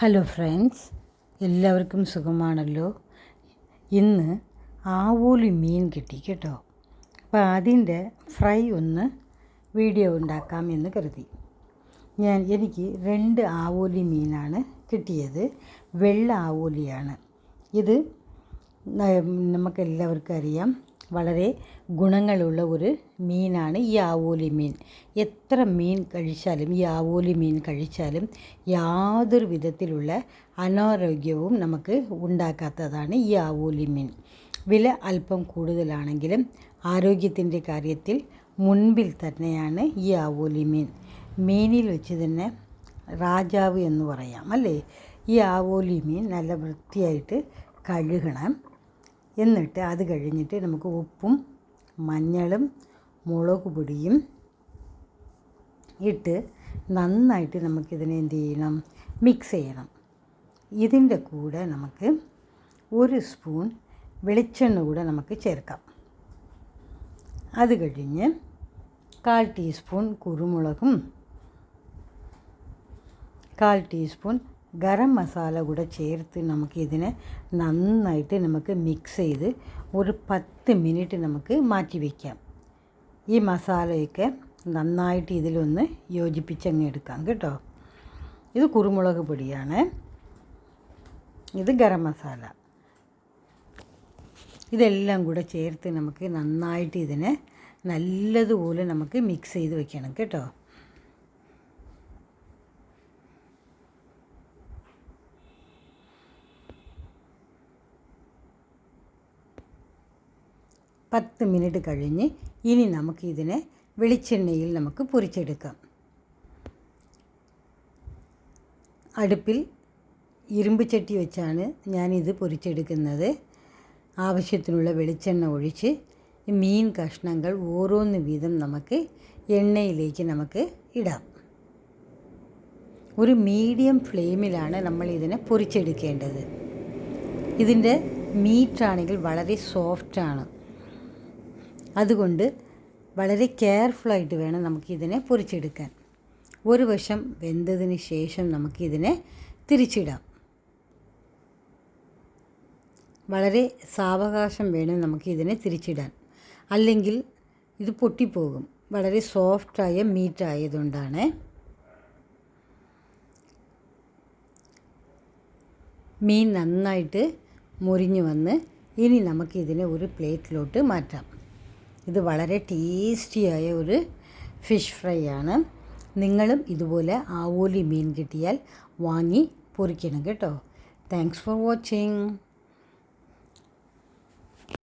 Hello friends എല്ലാവർക്കും സുഖമാണല്ലോ. ഇന്ന് ആവോലി മീൻ കിട്ടി കേട്ടോ. അപ്പോൾ അതിന്റെ ഫ്രൈ ഒന്ന് വീഡിയോ ഉണ്ടാക്കാം എന്ന് കരുതി. ഞാൻ എനിക്ക് രണ്ട് ആവോലി മീനാണ് കിട്ടിയത്. വെള്ള ആവോലിയാണ്. ഇത് നമുക്കെല്ലാവർക്കും അറിയാം. വളരെ ഗുണങ്ങളുള്ള ഒരു മീനാണ് ഈ ആവോലി മീൻ. എത്ര മീൻ കഴിച്ചാലും ഈ ആവോലി മീൻ കഴിച്ചാലും യാതൊരു വിധത്തിലുള്ള അനാരോഗ്യവും നമുക്ക് ഉണ്ടാക്കാത്തതാണ് ഈ ആവോലി മീൻ. വില അല്പം കൂടുതലാണെങ്കിലും ആരോഗ്യത്തിന്റെ കാര്യത്തിൽ മുൻപിൽ തന്നെയാണ് ഈ ആവോലി മീൻ. മീനിൽ വെച്ച് തന്നെ രാജാവ് എന്ന് പറയാം അല്ലേ? ഈ ആവോലി മീൻ നല്ല വൃത്തിയായിട്ട് കഴുകണം. എന്നിട്ട് അത് കഴിഞ്ഞിട്ട് നമുക്ക് ഉപ്പും മഞ്ഞളും മുളക് പൊടിയും ഇട്ട് നന്നായിട്ട് നമുക്കിതിനെ എന്ത് ചെയ്യണം? മിക്സ് ചെയ്യണം. ഇതിന്റെ കൂടെ നമുക്ക് ഒരു സ്പൂൺ വെളിച്ചെണ്ണ കൂടെ നമുക്ക് ചേർക്കാം. അത് കഴിഞ്ഞ് കാൽ ടീസ്പൂൺ കുരുമുളകും കാൽ ടീസ്പൂൺ ഗരം മസാല കൂടെ ചേർത്ത് നമുക്കിതിനെ നന്നായിട്ട് നമുക്ക് മിക്സ് ചെയ്ത് ഒരു പത്ത് മിനിറ്റ് നമുക്ക് മാറ്റി വയ്ക്കാം ഈ മസാലയൊക്കെ നന്നായിട്ട് ഇതിലൊന്ന് യോജിപ്പിച്ചങ്ങ് എടുക്കാം കേട്ടോ. ഇത് കുരുമുളക് പൊടിയാണ്. ഇത് ഗരം മസാല. ഇതെല്ലാം കൂടെ ചേർത്ത് നമുക്ക് നന്നായിട്ട് ഇതിനെ നല്ലതുപോലെ നമുക്ക് മിക്സ് ചെയ്ത് വെക്കണം കേട്ടോ. പത്ത് മിനിറ്റ് കഴിഞ്ഞ് ഇനി നമുക്ക് ഇതിനെ വെളിച്ചെണ്ണയിൽ നമുക്ക് പൊരിച്ചെടുക്കാം. അടുപ്പിൽ ഇരുമ്പ് ചട്ടി വെച്ചാണ് ഞാനിത് പൊരിച്ചെടുക്കുന്നത്. ആവശ്യത്തിനുള്ള വെളിച്ചെണ്ണ ഒഴിച്ച് മീൻ കഷ്ണങ്ങൾ ഓരോന്ന് വീതം നമുക്ക് എണ്ണയിലേക്ക് നമുക്ക് ഇടാം. ഒരു മീഡിയം ഫ്ലെയിമിലാണ് നമ്മൾ ഇതിനെ പൊരിച്ചെടുക്കേണ്ടത്. ഇതിന്റെ മീറ്റാണെങ്കിൽ വളരെ സോഫ്റ്റാണ്. അതുകൊണ്ട് വളരെ കെയർഫുള്ളായിട്ട് വേണം നമുക്കിതിനെ പൊരിച്ചെടുക്കാൻ. ഒരു വശം വെന്തതിന് ശേഷം നമുക്കിതിനെ തിരിച്ചിടാം. വളരെ സാവകാശം വേണം നമുക്കിതിനെ തിരിച്ചിടാൻ. അല്ലെങ്കിൽ ഇത് പൊട്ടിപ്പോകും. വളരെ സോഫ്റ്റായ മീറ്റ് ആയതുകൊണ്ടാണ്. മീൻ നന്നായിട്ട് മുരിഞ്ഞു വന്ന് ഇനി നമുക്കിതിനെ ഒരു പ്ലേറ്റിലോട്ട് മാറ്റാം. ഇത് വളരെ ടേസ്റ്റിയായ ഒരു ഫിഷ് ഫ്രൈ ആണ് നിങ്ങളും ഇതുപോലെ ആവോലി മീൻ കിട്ടിയാൽ വാങ്ങി പൊരിക്കണം കേട്ടോ. Thanks for watching